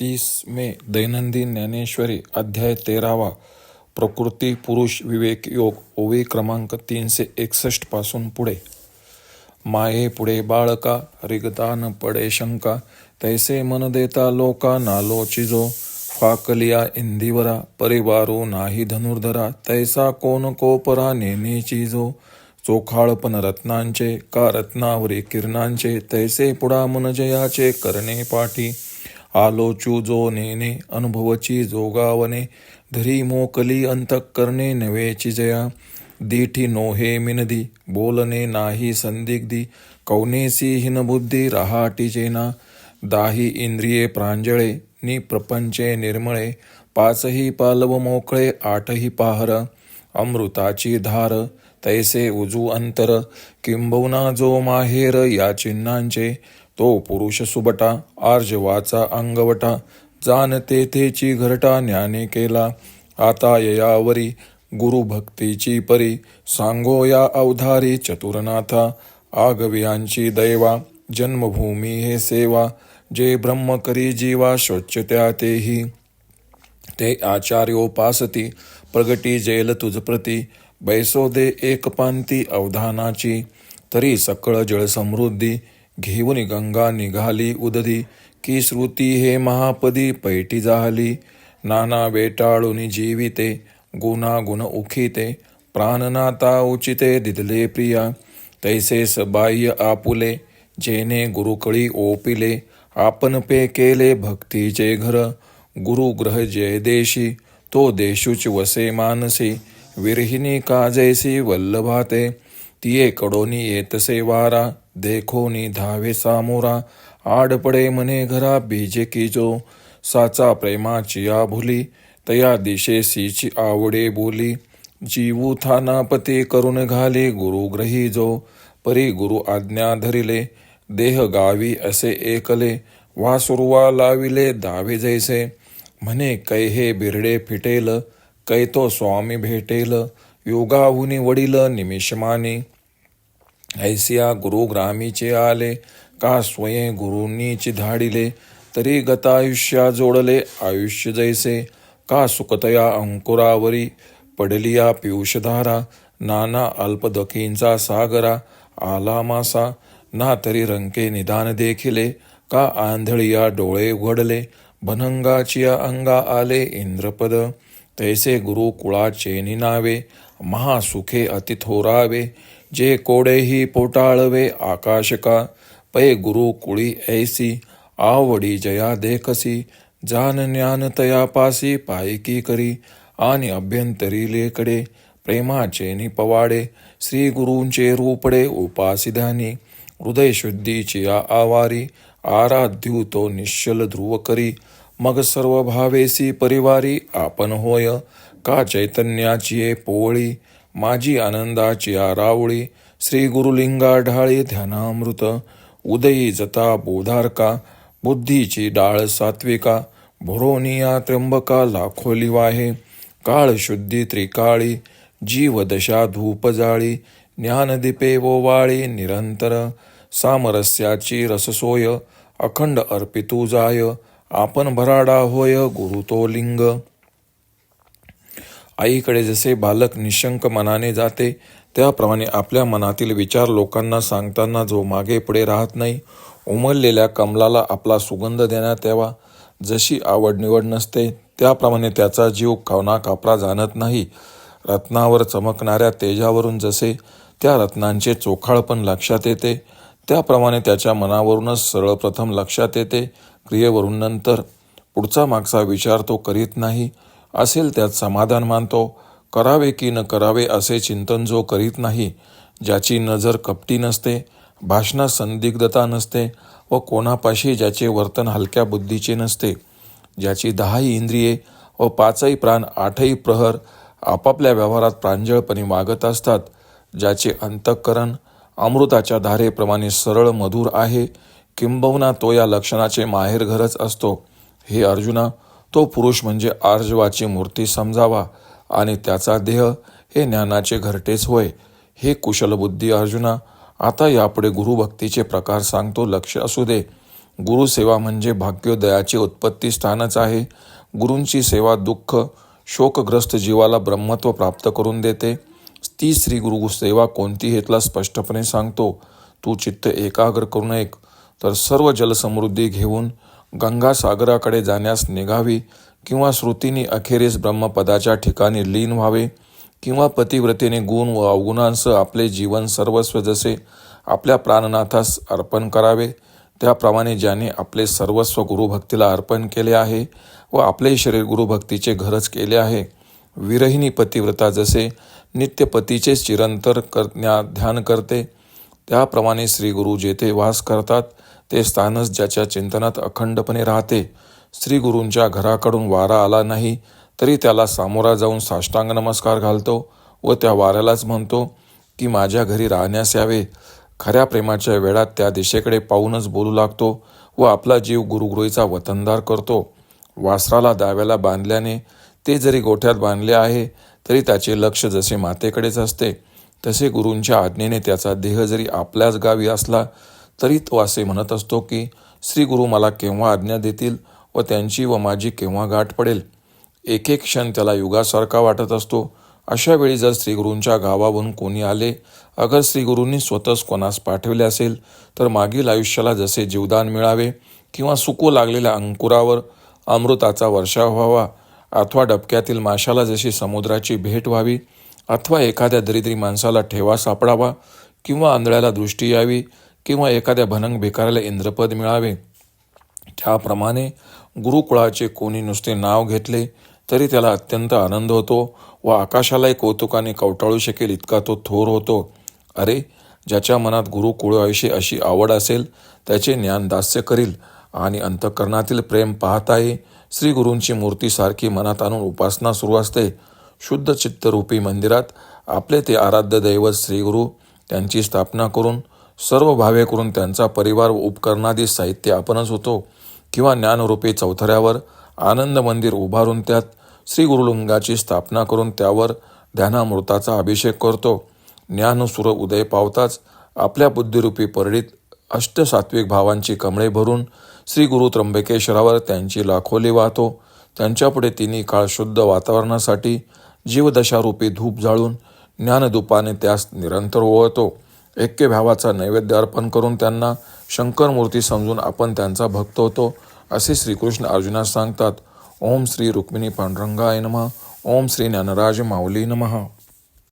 तीस मे दैनंदिन ज्ञानेश्वरी अध्याय तेरावा प्रकृती पुरुष विवेक योग ओवी क्रमांक तीनशे एकसष्टपासून पुढे. माये पुढे बाळका रिगदान पडे शंका तैसे मन देता लोका नालो चिजो. फाकलिया इंदिवरा परिवारो नाही धनुर्धरा तैसा कोण कोपरा नेने चिजो. चोखाळपण रत्नांचे का रत्नावरी किरणांचे तैसे पुढा मन जयाचे करणे पाठी. आलोचू जो नेने अनुभवची जोगावने धरी मोकली अंतःकरणे नवेची जया. दीठी नोहे मिनदी बोलणे नाही संदिग्धी कौनेसी हिनबुद्धी रहाटी जेना. दाही इंद्रिये प्रांजळे नि प्रपंचे निर्मळे पाचही पालव मोकळे आठही पाहर. अमृताची धार तैसे उजू अंतर किंबहुना जो माहेर या चिन्हांचे तो पुरुष सुबटा आर्जवाचा अंगवटा जाण तेथेची घरटा ज्ञाने केला. आता ययावरी गुरुभक्तीची परी सांगो या अवधारी चतुरनाथा आगवियांची दैवा जन्मभूमी हे सेवा जे ब्रह्म करी जीवा शोच्यत्या तेही. ते आचार्योपासती प्रगटी जेल तुझ प्रती बैसो दे एक पांती अवधानाची तरी सकळ जळ समृद्धी घेऊन गंगा निघाली उदधी. की श्रुती हे महापदी पैठी जाहली नाना वेटाळून जीविते गुणा गुण उखिते. प्राणनाता उचिते दिदले प्रिया. तैसे सबाह्य आपुले जेने गुरुकळी ओपिले. आपण पे केले भक्तीचे घर. गुरुग्रह जय देशी तो देशुच वसे मानसी. विरहिणी काजैसी वल्लभाते. तिये कडोनी येतसे वारा. देखोनी धावे सामोरा आड पडे मने घरा बीजे जो साचा प्रेमाची आभुली तया दिशेसीची आवडे बोली. जीवू थानापते करून घाले गुरुग्रही जो. परी गुरु आज्ञा धरिले देह गावी असे एकले. वासुरुवा लाविले दावे जैसे. म्हणे कै हे बिरडे फिटेल कै तो स्वामी भेटेल. योगाहुनी वडील निमिषमानी. ऐसिया गुरुग्रामीचे आले का स्वयं गुरुंनीची धाडिले तरी गतायुष्या जोडले आयुष्य जैसे का सुखतया अंकुरावरी पडलिया पियुषधारा नाना अल्पदखींचा सागरा आला मासा ना तरी रंके निदान देखिले का आंधळिया डोळे उघडले भनंगाचिया अंगा आले इंद्रपद तैसे गुरु कुळाचे निनावे महासुखे अतिथोरावे जे कोडेही पोटाळवे आकाशका पै गुरु कुळी ऐसी आवडी जया देखसी जान ज्ञान तयापासी पायकी करी आणि अभ्यंतरी लेकडे प्रेमाचे निपवाडे श्री गुरूंचे रूपडे उपासिधानी हृदय शुद्धीची या आवारी आराध्यू तो निश्चल ध्रुव करी मग सर्व भावेसी परिवारी आपण होय का चैतन्याची ये पोवळी माझी आनंदाची आरावळी श्री गुरुलिंगा ढाळी ध्यानामृत उदयी जता बोधारका बुद्धीची डाळ सात्विका भुरोनिया त्र्यंबका लाखोली वाहे काळ शुद्धी त्रिकाळी जीवदशा धूप जाळी ज्ञानदीपे वाळी निरंतर सामरस्याची रससोय अखंड अर्पितू जाय आपण भराडा होय गुरुतो लिंग. आईकडे जसे बालक निशंक मनाने जाते त्याप्रमाणे आपल्या मनातील विचार लोकांना सांगताना जो मागे पुढे राहत नाही उमललेल्या कमलाला आपला सुगंध देण्यात यावा. जशी आवड निवड नसते त्याप्रमाणे त्याचा जीव कावना कापरा जाणत नाही. रत्नावर चमकणाऱ्या तेजावरून जसे त्या रत्नांचे चोखाळपण लक्षात येते त्याप्रमाणे त्याच्या मनावरूनच सरळ प्रथम लक्षात येते. क्रियेवरून नंतर पुढचा मागचा विचार तो करीत नाही. असेल त्यात समाधान मानतो. करावे की न करावे असे चिंतन जो करीत नाही ज्याची नजर कपटी नसते भाषणात संदिग्धता नसते व कोणापाशी ज्याचे वर्तन हलक्या बुद्धीचे नसते ज्याची दहाही इंद्रिये व पाचही प्राण आठही प्रहर आपापल्या व्यवहारात प्रांजळपणे वागत असतात ज्याचे अंतःकरण अमृताच्या धारेप्रमाणे सरळ मधुर आहे किंबहुना तो या लक्षणाचे माहेरघरच असतो. हे अर्जुना तो पुरुष म्हणजे आर्जवाची मूर्ती समजावा आणि त्याचा देह हे ज्ञानाचे घरटेच होय हे कुशल बुद्धी अर्जुना. आता यापुढे गुरुभक्तीचे प्रकार सांगतो लक्ष असू दे. गुरुसेवा म्हणजे भाग्योदयाचे उत्पत्ती स्थानच आहे. गुरूंची सेवा दुःख शोकग्रस्त जीवाला ब्रह्मत्व प्राप्त करून देते. ती श्री गुरु सेवा कोणती हे तुला स्पष्टपणे सांगतो तू चित्त एकाग्र करून एक तर सर्व जलसमृद्धी घेऊन गंगासागराकडे जाण्यास निघावी किंवा श्रुतीने अखेरीस ब्रह्मपदाच्या ठिकाणी लीन व्हावे किंवा पतिव्रतेने गुण व अवगुणांसह आपले जीवन सर्वस्व जसे आपल्या प्राणनाथास अर्पण करावे त्याप्रमाणे ज्याने आपले सर्वस्व गुरुभक्तीला अर्पण केले आहे व आपले शरीर गुरुभक्तीचे घरच केले आहे. विरहिणी पतिव्रता जसे नित्य पतीचे चिरंतर करण्या ध्यान करते त्याप्रमाणे श्री गुरु जेथे वास करतात ते स्थानच ज्याच्या चिंतनात अखंडपणे राहते. श्री गुरूंच्या घराकडून वारा आला नाही तरी त्याला सामोरा जाऊन साष्टांग नमस्कार घालतो व त्या वाऱ्यालाच म्हणतो की माझ्या घरी राहण्यास यावे. खऱ्या प्रेमाच्या वेळात त्या दिशेकडे पाहूनच बोलू लागतो व आपला जीव गुरुगृहीचा वतनदार करतो. वासराला दाव्याला बांधल्याने ते जरी गोठ्यात बांधले आहे तरी त्याचे लक्ष जसे मातेकडेच असते तसे गुरूंच्या आज्ञेने त्याचा देह जरी आपल्याच गावी असला तरी तो असे म्हणत असतो की श्री गुरु मला केव्हा आज्ञा देतील व त्यांची व माझी केव्हा गाठ पडेल? एक एक क्षण त्याला युगासारखा वाटत असतो. अशा वेळी जर श्रीगुरूंच्या गावावरून कोणी आले अगर श्रीगुरूंनी स्वतःच कोणास पाठवले असेल तर मागील आयुष्याला जसे जीवदान मिळावे किंवा सुकू लागलेल्या अंकुरावर अमृताचा वर्षाव व्हावा अथवा डबक्यातील माशाला जशी समुद्राची भेट व्हावी अथवा एखाद्या दरिद्री माणसाला ठेवा सापडावा किंवा आंधळ्याला दृष्टी यावी किंवा एखाद्या भनंग भिकाऱ्याला इंद्रपद मिळावे. त्याप्रमाणे गुरुकुळाचे कोणी नुसते नाव घेतले तरी त्याला अत्यंत आनंद होतो व आकाशालाही कौतुकाने कवटाळू शकेल इतका तो थोर होतो. अरे ज्याच्या मनात गुरुकुळाविषयी अशी आवड असेल त्याचे ज्ञान दास्य करील आणि अंतकरणातील प्रेम पाहताही श्री गुरूंची मूर्ती सारखी मनात आणून उपासना सुरू असते. शुद्ध चित्तरूपी मंदिरात आपले ते आराध्य दैवत श्रीगुरु त्यांची स्थापना करून सर्व भावे करून त्यांचा परिवार व उपकरणादी साहित्य आपणच होतो किंवा ज्ञानरूपी चौथऱ्यावर आनंद मंदिर उभारून त्यात श्री गुरुलिंगाची स्थापना करून त्यावर ध्यानामृताचा अभिषेक करतो. ज्ञानसूर उदय पावताच आपल्या बुद्धिरूपी परडीत अष्टसात्विक भावांची कमळे भरून श्री गुरु त्र्यंबकेश्वरावर त्यांची लाखोली वाहतो. त्यांच्यापुढे तिन्ही काळ शुद्ध वातावरणासाठी जीवदशारूपी धूप जाळून ज्ञानधूपाने त्यास निरंतर ओळतो ऐक्य भावाचा नैवेद्य अर्पण करून त्यांना शंकर मूर्ती समजून आपण त्यांचा भक्त होतो असे श्रीकृष्ण अर्जुनास सांगतात. ओम श्री रुक्मिणी पांडुरंगाय नमः. ओम श्री ज्ञानराज माऊली नमः.